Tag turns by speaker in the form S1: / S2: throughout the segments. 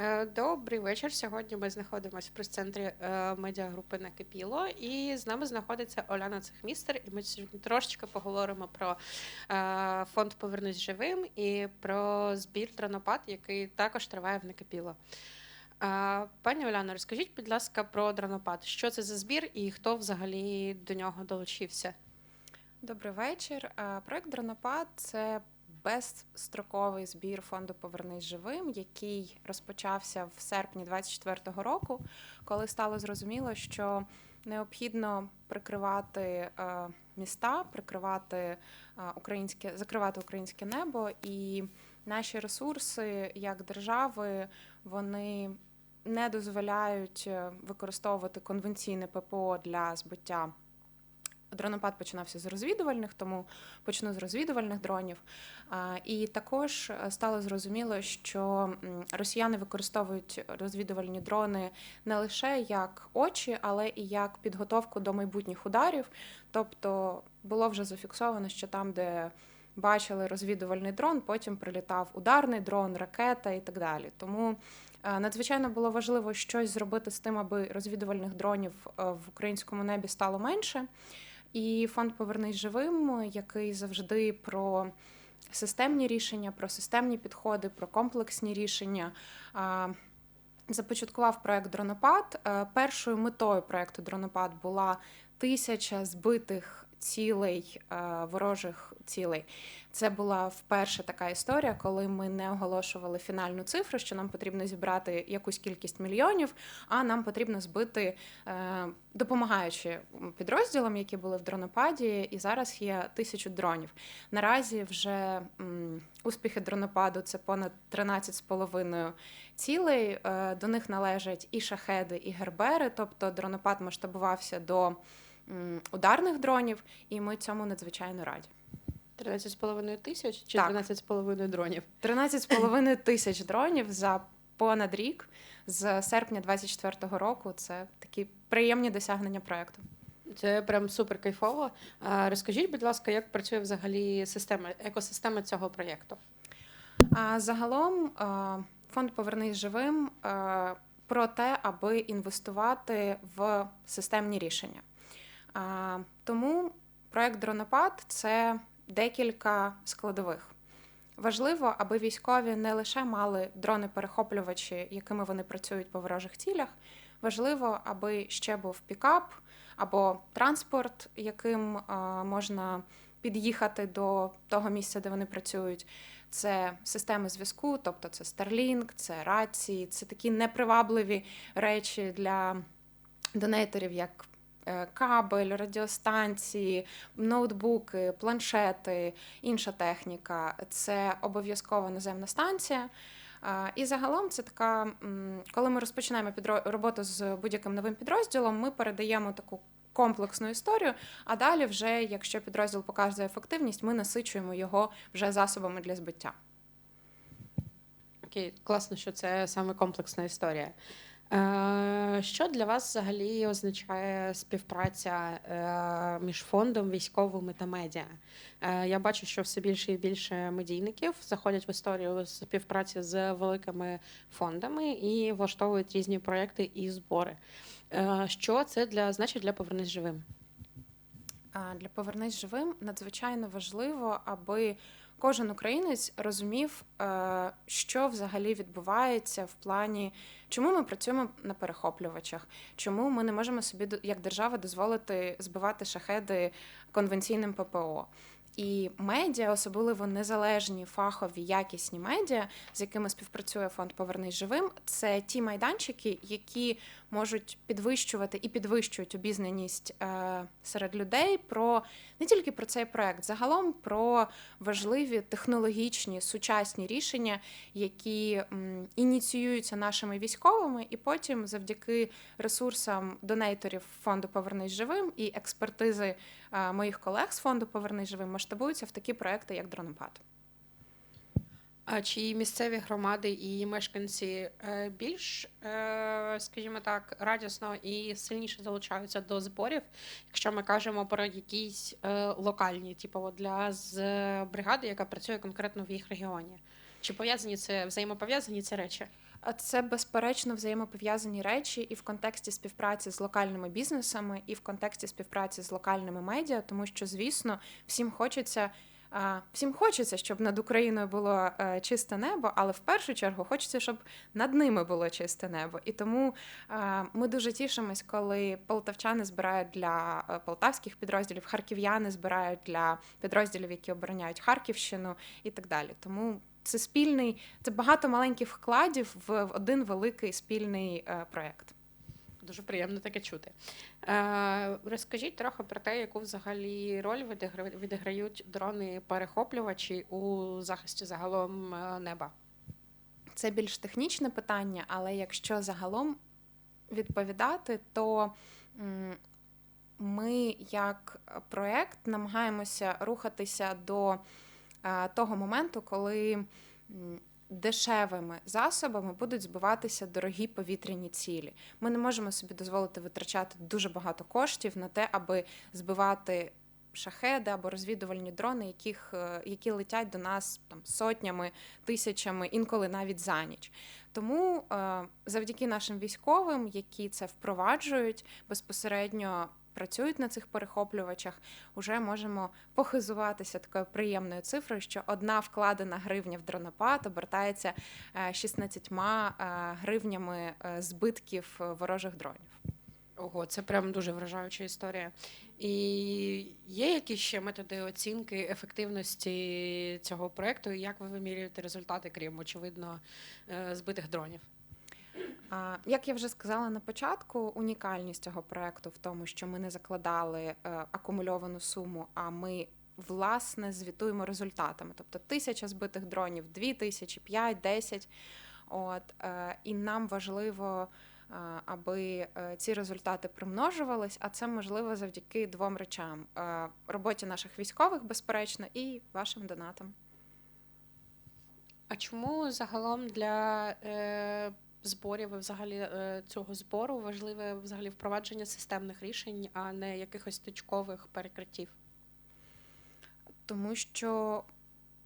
S1: Е, Добрий вечір. Сьогодні ми знаходимося в прес-центрі е, медіагрупи Накипіло, і з нами знаходиться Оляна Цехмістер. І ми сьогодні трошечки поговоримо про е, фонд Повернусь живим і про збір дронопад, який також триває в Накипіло. Пані Оляно, розкажіть, будь ласка, про дронопад. Що це за збір і хто взагалі до нього долучився?
S2: Добрий вечір. Проект Дронопад це безстроковий збір фонду Повернись живим, який розпочався в серпні 2024 року, коли стало зрозуміло, що необхідно прикривати е, міста, прикривати е, українське, закривати українське небо, і наші ресурси як держави вони не дозволяють е, використовувати конвенційне ППО для збиття. Дронопад починався з розвідувальних, тому почну з розвідувальних дронів. І також е, стало зрозуміло, що росіяни використовують розвідувальні дрони не лише як очі, але і як підготовку до майбутніх ударів. Тобто було вже зафіксовано, що там, де бачили розвідувальний дрон, потім прилітав ударний дрон, ракета і так далі. Тому е, надзвичайно було важливо щось зробити з тим, аби розвідувальних дронів е, в українському небі стало менше. І фонд Повернись живим, який завжди про системні рішення, про системні підходи, про комплексні рішення. Започаткував проект Дронопад. Е, Першою метою проекту Дронопад була тисяча збитих цілей, е, ворожих цілей. Це була вперше така історія, коли ми не оголошували фінальну цифру, що нам потрібно зібрати якусь кількість мільйонів, а нам потрібно збити, е, допомагаючи підрозділам, які були в дронопаді, і зараз є тисячу дронів. Наразі вже успіхи дронопаду це понад 13,5 цілей. Е, До них належать і шахеди, і гербери, тобто дронопад масштабувався до ударних дронів, і ми цьому надзвичайно раді.
S1: 13,5 тисяч чи
S2: Так.
S1: 13,5 дронів?
S2: 13,5 тисяч дронів за понад рік з серпня 2024 року. Це такі приємні досягнення проекту.
S1: Це прям супер кайфово. Розкажіть, будь ласка, як працює взагалі система, екосистема цього проєкту?
S2: А загалом фонд Повернись живим про те, аби інвестувати в системні рішення. Тому проект Дронопад це декілька складових. Важливо, аби військові не лише мали дрони-перехоплювачі, якими вони працюють по ворожих цілях. Важливо, аби ще був пікап або транспорт, яким можна під'їхати до того місця, де вони працюють. Це системи зв'язку, тобто це Starlink, це рації, це такі непривабливі речі для донейтерів, як кабель, радіостанції, ноутбуки, планшети, інша техніка. Це обов'язково наземна станція. І загалом це така, коли ми розпочинаємо роботу з будь-яким новим підрозділом, ми передаємо таку комплексну історію. А далі, вже якщо підрозділ показує ефективність, ми насичуємо його вже засобами для збиття.
S1: Окей, класно, що це саме комплексна історія. Е, Що для вас взагалі означає співпраця е, між фондом, військовими та медіа? Е, Я бачу, що все більше і більше медійників заходять в історію співпраці з великими фондами і влаштовують різні проекти і збори. Що це для значить для повернись живим?
S2: Для Повернись живим надзвичайно важливо, аби кожен українець розумів, е, що взагалі відбувається в плані, чому ми працюємо на перехоплювачах, чому ми не можемо собі як держава дозволити збивати шахеди конвенційним ППО. І медіа, особливо незалежні, фахові, якісні медіа, з якими співпрацює фонд Повернись живим, це ті майданчики, які можуть підвищувати і підвищують обізнаність е, серед людей про не тільки про цей проект, загалом про важливі технологічні сучасні рішення, які ініціюються нашими військовими, і потім, завдяки ресурсам донейторів фонду Повернись живим і експертизи е, моїх колег з фонду Повернись живим, масштабуються в такі проекти, як Дронопад.
S1: А чи місцеві громади і мешканці е, більш, е, скажімо так, радісно і сильніше залучаються до зборів, якщо ми кажемо про якісь е, локальні, типу для з бригади, яка працює конкретно в їх регіоні? Чи пов'язані це взаємопов'язані ці речі?
S2: Це безперечно взаємопов'язані речі і в контексті співпраці з локальними бізнесами, і в контексті співпраці з локальними медіа, тому що, звісно, всім хочеться. Всім хочеться, щоб над Україною було е, чисте небо, але в першу чергу хочеться, щоб над ними було чисте небо. І тому е, ми дуже тішимось, коли полтавчани збирають для е, полтавських підрозділів, харків'яни збирають для підрозділів, які обороняють Харківщину, і так далі. Тому це спільний, це багато маленьких вкладів в один великий спільний проєкт.
S1: Дуже приємно таке чути. Е, розкажіть трохи про те, яку взагалі роль відігра- відіграють дрони-перехоплювачі у захисті загалом е, неба.
S2: Це більш технічне питання, але якщо загалом відповідати, то ми як проєкт намагаємося рухатися до е, того моменту, коли дешевими засобами будуть збиватися дорогі повітряні цілі. Ми не можемо собі дозволити витрачати дуже багато коштів на те, аби збивати. Шахеди або розвідувальні дрони, яких, е, які летять до нас там сотнями, тисячами, інколи навіть за ніч. Тому е, завдяки нашим військовим, які це впроваджують, безпосередньо працюють на цих перехоплювачах, вже можемо похизуватися такою приємною цифрою, що одна вкладена гривня в дронопад обертається е, 16 е, гривнями е, збитків е, ворожих дронів.
S1: Ого, це прям дуже вражаюча історія. І є якісь ще методи оцінки ефективності цього проекту, і як ви вимірюєте результати, крім очевидно е, збитих дронів?
S2: Як я вже сказала на початку, унікальність цього проекту в тому, що ми не закладали е, акумульовану суму, а ми власне звітуємо результатами. Тобто тисяча збитих дронів, дві тисячі, п'ять, десять. От е, і нам важливо, е, аби ці результати примножувались, а це можливо завдяки двом речам: роботі наших військових, безперечно, і вашим донатам.
S1: А чому загалом для зборів і взагалі е, цього збору важливе взагалі впровадження системних рішень, а не якихось точкових перекриттів?
S2: Тому що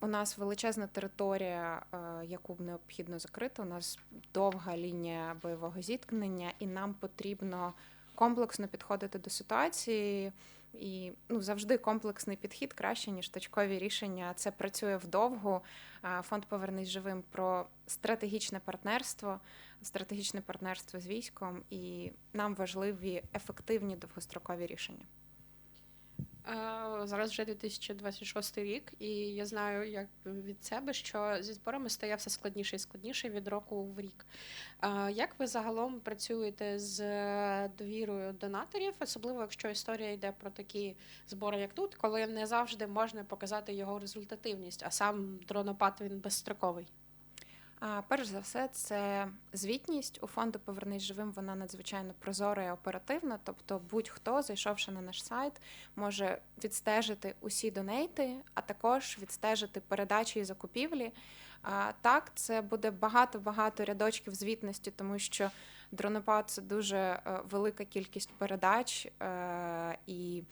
S2: у нас величезна територія, е, яку необхідно закрити. У нас довга лінія бойового зіткнення, і нам потрібно комплексно підходити до ситуації. І ну, завжди комплексний підхід краще, ніж точкові рішення. Це працює вдовго. Фонд Повернись живим про стратегічне партнерство, стратегічне партнерство з військом, і нам важливі ефективні довгострокові рішення.
S1: Е, Зараз вже 2026 рік, і я знаю як від себе, що зі зборами стає все складніше і складніше від року в рік. Е, Як ви загалом працюєте з довірою донаторів, особливо якщо історія йде про такі збори, як тут, коли не завжди можна показати його результативність, а сам дронопад він безстроковий?
S2: Перш за все, це звітність у фонду Повернись живим. Вона надзвичайно прозора і оперативна. Тобто, будь-хто, зайшовши на наш сайт, може відстежити усі донейти, а також відстежити передачі і закупівлі. Так, це буде багато-багато рядочків звітності, тому що дронопад це дуже е, велика кількість передач е, і.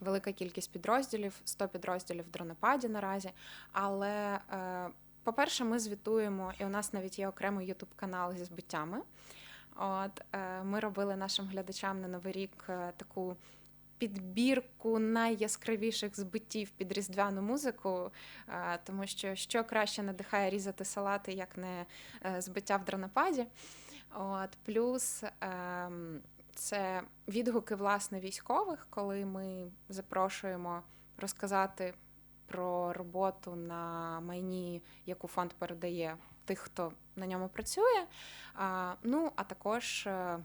S2: Велика кількість підрозділів, 100 підрозділів в дронопаді наразі. Але е, по-перше, ми звітуємо, і у нас навіть є окремий ютуб канал зі збиттями. От е, ми робили нашим глядачам на новий рік е, таку підбірку найяскравіших збиттів під різдвяну музику, е, тому що що краще надихає різати салати, як не збиття в дронопаді. От плюс. Е, це відгуки власне військових, коли ми запрошуємо розказати про роботу на майні, яку фонд передає тих, хто на ньому працює. Ну, а також. е,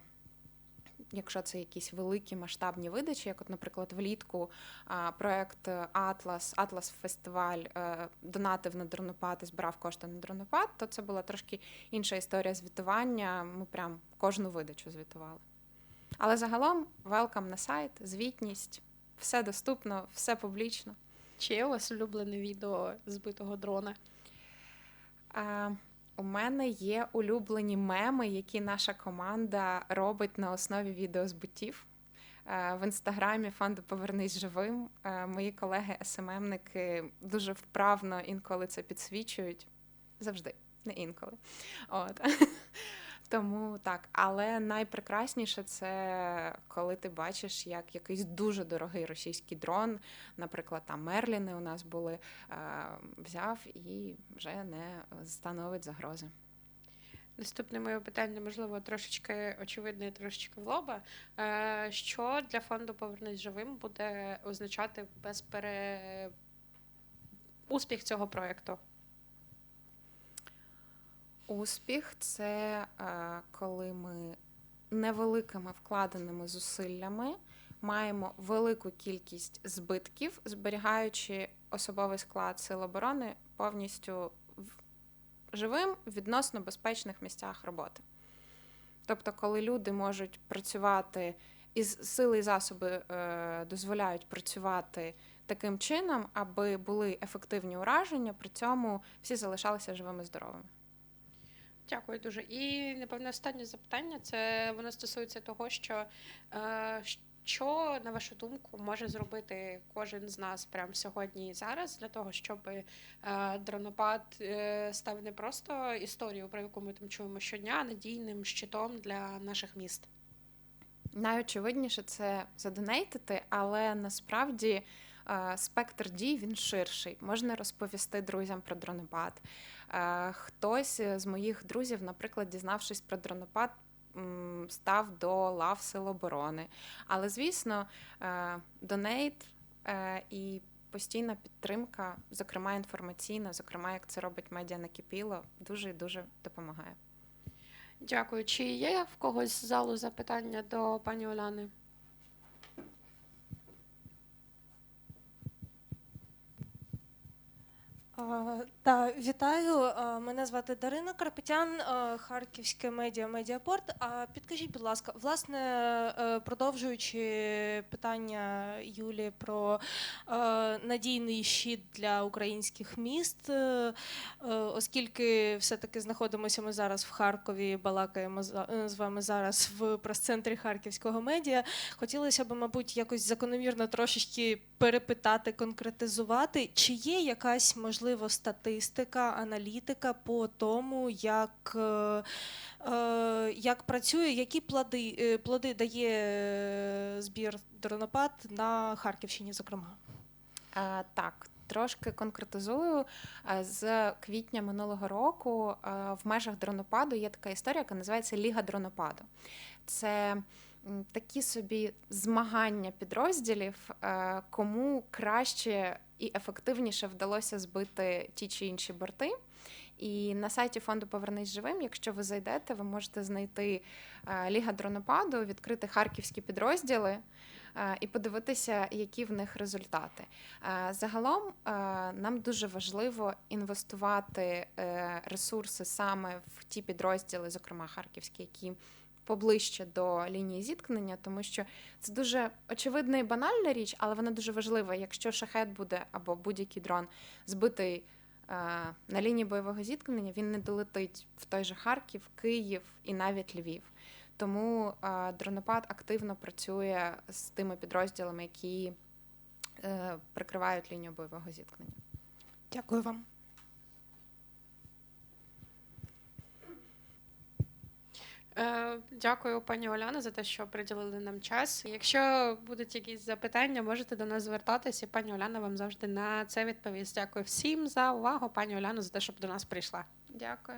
S2: Якщо це якісь великі масштабні видачі, як, от, наприклад, влітку проект Атлас, Атлас Фестиваль е, донатив на дронопад і збирав кошти на дронопад, то це була трошки інша історія звітування. Ми прям кожну видачу звітували. Але загалом велкам на сайт, звітність, все доступно, все публічно.
S1: Чи у вас улюблене відео збитого дрона?
S2: А, у мене є улюблені меми, які наша команда робить на основі відеозбиттів. В інстаграмі фонду Повернись живим. Мої колеги СММники дуже вправно інколи це підсвічують. Завжди. не інколи. От. Тому так, але найпрекрасніше це коли ти бачиш, як якийсь дуже дорогий російський дрон, наприклад, там Мерліни у нас були, е, взяв і вже не становить загрози.
S1: Наступне моє питання, можливо, трошечки очевидне, трошечки в лоба. Е, Що для фонду Повернись живим буде означати безпере... успіх цього проєкту?
S2: Успіх це е, коли ми невеликими вкладеними зусиллями маємо велику кількість збитків, зберігаючи особовий склад сил оборони повністю живим в відносно безпечних місцях роботи. Тобто, коли люди можуть працювати із сили і засоби е, дозволяють працювати таким чином, аби були ефективні ураження, при цьому всі залишалися живими і здоровими.
S1: Дякую дуже. І напевно останнє запитання це воно стосується того, що е, що, на вашу думку, може зробити кожен з нас прямо сьогодні і зараз для того, щоб е, дронопад е, став не просто історією, про яку ми там чуємо щодня, а надійним щитом для наших міст.
S2: Найочевидніше це задонейтити, але насправді е, спектр дій він ширший. Можна розповісти друзям про дронопад. Е, Хтось з моїх друзів, наприклад, дізнавшись про дронопад, став до лав Сил оборони. Але, звісно, е, донейт і постійна підтримка, зокрема інформаційна, зокрема, як це робить медіа накипіло, дуже і дуже допомагає.
S1: Дякую. Чи є в когось з залу запитання до пані Оляни?
S3: Та вітаю. Мене звати Дарина Карпетян, Харківське медіа Медіапорт. А підкажіть, будь ласка, власне, е, продовжуючи питання Юлі про е, надійний щит для українських міст, е, оскільки все-таки знаходимося ми зараз в Харкові, балакаємо з вами зараз в прес-центрі Харківського медіа. Хотілося б, мабуть, якось закономірно трошечки перепитати, конкретизувати, чи є якась можливо статистика, аналітика по тому, як, е, е, як працює, які плоди, е, плоди дає збір дронопад на Харківщині, зокрема.
S2: Е, Так, трошки конкретизую. З квітня минулого року в межах дронопаду є така історія, яка називається Ліга дронопаду. Це такі собі змагання підрозділів, е, кому краще і ефективніше вдалося збити ті чи інші борти. І на сайті фонду Повернись живим, якщо ви зайдете, ви можете знайти е, Ліга дронопаду, відкрити харківські підрозділи е, і подивитися, які в них результати. Загалом нам дуже важливо інвестувати ресурси саме в ті підрозділи, зокрема харківські, які поближче до лінії зіткнення, тому що це дуже очевидна і банальна річ, але вона дуже важлива. Якщо шахет буде або будь-який дрон збитий е, на лінії бойового зіткнення, він не долетить в той же Харків, Київ і навіть Львів. Тому е, дронопад активно працює з тими підрозділами, які е, прикривають лінію бойового зіткнення.
S3: Дякую вам.
S1: Дякую, пані Оляна, за те, що приділили нам час. Якщо будуть якісь запитання, можете до нас звертатися. Пані Оляна вам завжди на це відповість. Дякую всім за увагу. Пані Оляна, за те, щоб до нас прийшла.
S2: Дякую.